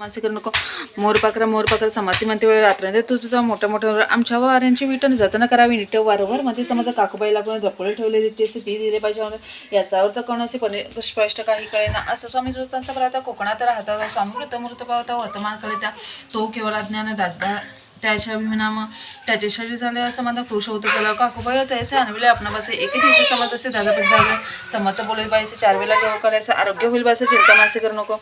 मानसे करू नको. मोर पाकरा मोर पाकरा समाधी म्हणते वेळ रात्र. म्हणजे तुझा मोठ्या मोठ्या आमच्या वाऱ्यांची विटन जतन करावी नीट वारंवारमध्ये समजा काकूबाई लागून जपडे ठेवले ती ती दिले पाहिजे याच्यावर तर कोणाचे पण स्पष्ट काही कळेना असं स्वामी जोतांचा प्रार्थ कोकणात राहता स्वामी मृत मृत पावता वर्तमान कळे त्या तो केवळ अज्ञान दादा त्याच्या अभिमानाम त्याचे शरीर झाले असं माझा पुरुष होतं. झाला काकूबाई त्याचे आणविले आपण बसे. एके दिवशी समज असे दादा पण झाले समत बोलेल पाहिजे चार वेळेला घेऊ करायचं. आरोग्य होईल पाहिजे चिंता मासे करू नको.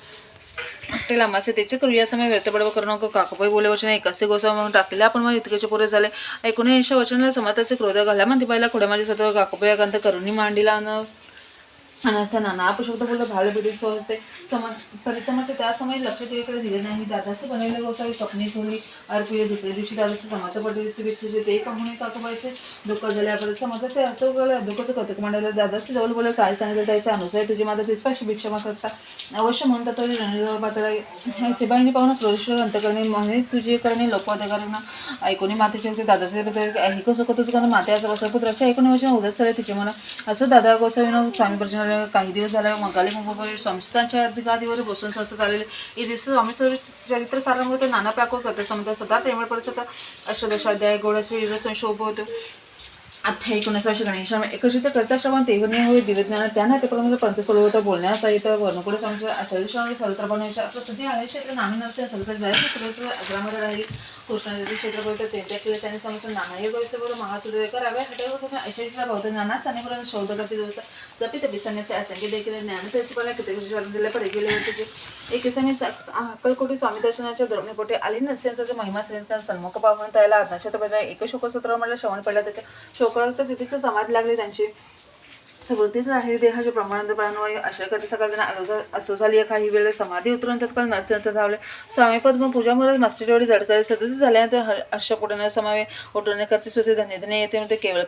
ते लांबासे त्याचे करूया समय व्यर्थ बडव करू नको. काकूबाई बोले वचन एकासे गोसा म्हणून टाकले आपण मग इतकेचे पुरे झाले. ऐकून ऐंशी वचनाला समाताचे क्रोध घाला म्हणते पाहिला खोड्या माझे सतत काकूबाई अकांत करुणी मांडीला अन अनर्थ नाना अपशब्द बोलत भाळ बिडीत समज सम परिसमर्थ त्या समय लक्ष तिकडे दिले नाही. दादाचे बनवले गोसावी स्वप्नी झोली अर्पिले दुसऱ्या दिवशी दादाचे समाज पडले विक्षिले ते पाहुणे काकूबाईचे दुःख झाले. आपण समाजाचे असं गेलं दुःखाचं कौतुक मांडलं दादाचे जवळ बोलत काय सांगितलं त्याचे? अनुसार तुझी माझा तीच पाशी भिक्षा मागता अवश्य म्हणतात तरी रणजवळ हे शिवाईंनी पाहून क्रोश अंत करणे म्हणे तुझे करणे लोकवादकांना ऐकून मातेचे होते दादाचे ऐकू शकत तुझं कारण मातेचा वसा पुत्राच्या ऐकून वर्ष उदत सरे तिचे म्हणा असं दादा गोसावीनं स्वामी काही दिवस झाले मगाली मुंबई संस्थांच्या अधिकारीवर बसून संस्थेत आलेले हे दिवस स्वामी सर चरित्र सारांमध्ये नाना प्राकोर करते समजा सदा प्रेमळ परिसर अष्टदशाध्याय गोडश्री संशोभ होतो अथ्या एकोणीस वर्ष गणेश एकत्रित करता श्रवण तेवढणे होय दिव्यज्ञान त्यांना ते पर्यंत म्हणजे पंत होतं बोलण्यासहित वर्णकुडे संशय अठ्ठावीस सर्वत्र आपलं सध्या आले क्षेत्र नामी नसते सर्वत्र जायचे सर्वत्र अग्रामध्ये राहील. कृष्णाजी क्षेत्र बोलतो त्यांच्या केले त्यांनी समज नानाही गोयचे बरोबर महासुदय करावे. हटवून ऐश्वर्याला बौद्ध नाना स्थानीपर्यंत शोध करते. दिवस जपित बिसरण्याचे असंख्य देखील ज्ञान त्याचे मला किती दिले परी गेले होते एक दिवसांनी अक्कलकोटी स्वामी दर्शनाच्या द्रोणीपोटी आली नरसिंहाचा महिमा सन्मुख पाहून त्याला आत्मशत पडला एक शोकसत्र म्हणलं श्रवण पडला त्याच्या शोक शोकात तिथेच समाज लागले त्यांची. समृद्धीच राहील देहाचे प्रमाणांत प्राणवायू अशा कधी सकाळ त्यांना असो झाली काही वेळेला समाधी उतरून तत्काळ नरसिंह धावले. स्वामी पद्म पूजा मुळे मास्टरवाडी जडकरी सदस्य झाल्यानंतर हर्षपुटना समावे. उठवणे करते सुद्धा धन्य धन्य येते म्हणते केवळ